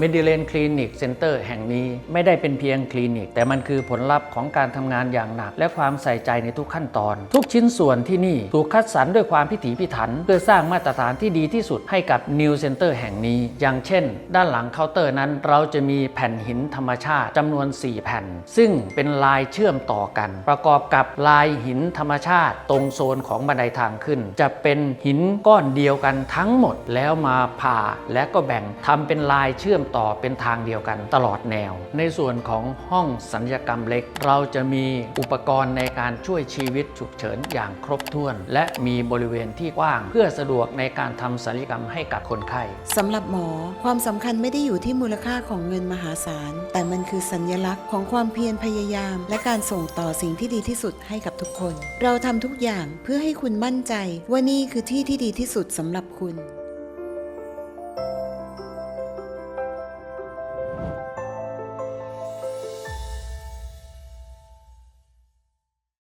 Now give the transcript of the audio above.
m e d i l a n Clinic Center แห่งนี้ไม่ได้เป็นเพียงคลินิก แต่มันคือผลลัพธ์ของการทำงานอย่างหนัก และความใส่ใจในทุกขั้นตอน ทุกชิ้นส่วนที่นี่ถูกคัดสรรด้วยความพิถีพิถัน เพื่อสร้างมาตรฐานที่ดีที่สุดให้กับ New Center แห่งนี้ อย่างเช่น ด้านหลังเคาน์เตอร์นั้น เราจะมีแผ่นหินธรรมชาติจำนวน 4 แผ่น ซึ่งเป็นลายเชื่อมต่อกัน ประกอบกับลายหินธรรมชาติ ตรงโซนของบันไดทางขึ้น จะเป็นหินก้อนเดียวกันทั้งหมดแล้วมาผ่าและก็แบ่งทำเป็นลายเชื่อมมต่อเป็นทางเดียวกันตลอดแนว ในส่วนของห้องสัญญกรรมเล็ก เราจะมีอุปกรณ์ในการช่วยชีวิตฉุกเฉินอย่างครบถ้วน และมีบริเวณที่กว้าง เพื่อสะดวกในการทำศัลยกรรมให้กับคนไข้สำหรับหมอความสำคัญไม่ได้อยู่ที่มูลค่าของเงินมหาศาล แต่มันคือสัญญลักษณ์ของความเพียรพยายาม และการส่งต่อสิ่งที่ดีที่สุดให้กับทุกคน เราทำทุกอย่างเพื่อให้คุณมั่นใจ ว่านี่คือที่ที่ดีที่สุดสำหรับคุณ